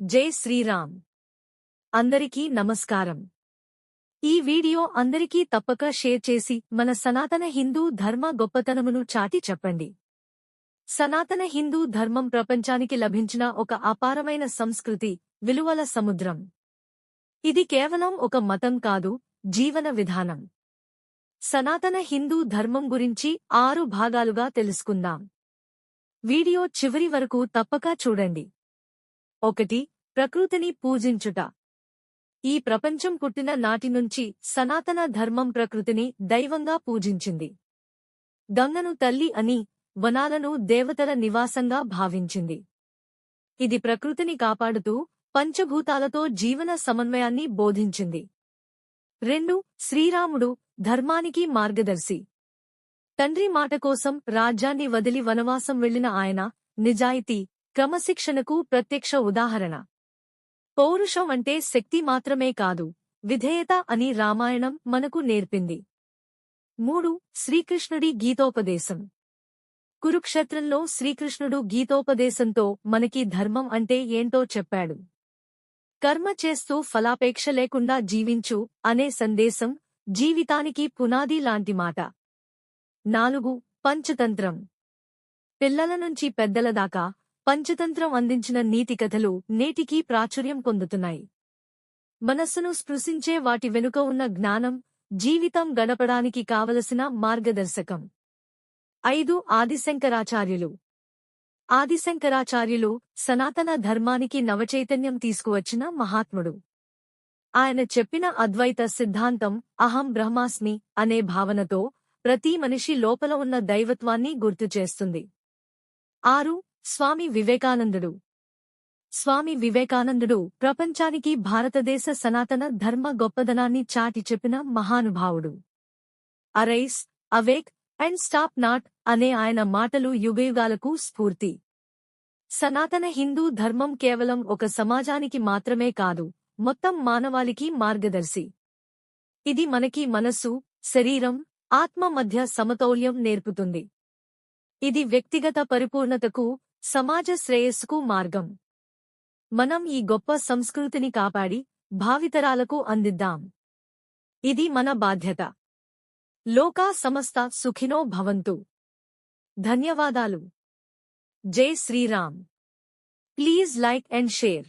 జై శ్రీరామ్. అందరికీ నమస్కారం. ఈ వీడియో అందరికీ తప్పక షేర్ చేసి మన సనాతన హిందూ ధర్మ గొప్పతనమును చాటి చెప్పండి. సనాతన హిందూ ధర్మం ప్రపంచానికి లభించిన ఒక అపారమైన సంస్కృతి విలువల సముద్రం. ఇది కేవలం ఒక మతం కాదు జీవన విధానం. సనాతన హిందూ ధర్మం గురించి ఆరు భాగాలుగా తెలుసుకుందాం. వీడియో చివరి వరకు తప్పక చూడండి. ఒకటి ప్రకృతిని పూజించుట. ఈ ప్రపంచం పుట్టిన నాటి నుంచి సనాతన ధర్మం ప్రకృతిని దైవంగా పూజించింది. గంగను తల్లి అని వనాలను దేవతల నివాసంగా భావించింది. ఇది ప్రకృతిని కాపాడుతూ పంచభూతాలతో జీవన సమన్వయాన్ని బోధించింది. రెండు శ్రీరాముడు ధర్మానికి మార్గదర్శి. తండ్రి మాట కోసం రాజ్యాన్ని వదిలి వనవాసం వెళ్ళిన ఆయన నిజాయితీ క్రమశిక్షణకు ప్రత్యక్ష ఉదాహరణ. పౌరుషం అంటే శక్తి మాత్రమే కాదు విధేయత అని రామాయణం మనకు నేర్పింది. మూడు శ్రీకృష్ణుడి గీతోపదేశం. కురుక్షేత్రంలో శ్రీకృష్ణుడు గీతోపదేశంతో మనకి ధర్మం అంటే ఏంటో చెప్పాడు. కర్మ చేస్తూ ఫలాపేక్ష లేకుండా జీవించు అనే సందేశం జీవితానికి పునాది లాంటి మాట. నాలుగు పంచతంత్రం. పిల్లల నుంచి పెద్దల దాకా పంచతంత్రం అందించిన నీతి కథలు నేటికీ ప్రాచుర్యం పొందుతున్నాయి. మనస్సును స్పృశించే వాటి వెనుక ఉన్న జ్ఞానం జీవితం గడపడానికి కావలసిన మార్గదర్శకం. ఐదు ఆదిశంకరాచార్యులు. ఆదిశంకరాచార్యులు సనాతన ధర్మానికి నవచైతన్యం తీసుకువచ్చిన మహాత్ముడు. ఆయన చెప్పిన అద్వైత సిద్ధాంతం అహం బ్రహ్మాస్మి అనే భావనతో ప్రతి మనిషి లోపల ఉన్న దైవత్వాన్ని గుర్తుచేస్తుంది ఆరు స్వామి వివేకానందుడు. స్వామి వివేకానందుడు ప్రపంచానికి భారతదేశ సనాతన ధర్మ గొప్పదనాన్ని చాటి చెప్పిన మహానుభావుడు. Arise awake and stop not అనే ఆయన మాటలు యుగయుగాలకు స్ఫూర్తి. సనాతన హిందూ ధర్మం కేవలం ఒక సమాజానికి మాత్రమే కాదు మొత్తం మానవాళికి మార్గదర్శి. ఇది మనకి మనస్సు శరీరం ఆత్మ మధ్య సమతౌల్యం నేర్పుతుంది. ఇది వ్యక్తిగత పరిపూర్ణతకు సమాజ శ్రేయస్సుకు మార్గం. మనం ఈ గొప్ప సంస్కృతిని కాపాడి భావితరాలకు అందిద్దాం. ఇది మన బాధ్యత. లోకా సమస్త సుఖినో భవంతు. ధన్యవాదాలు. జై Shriram. Please like and share.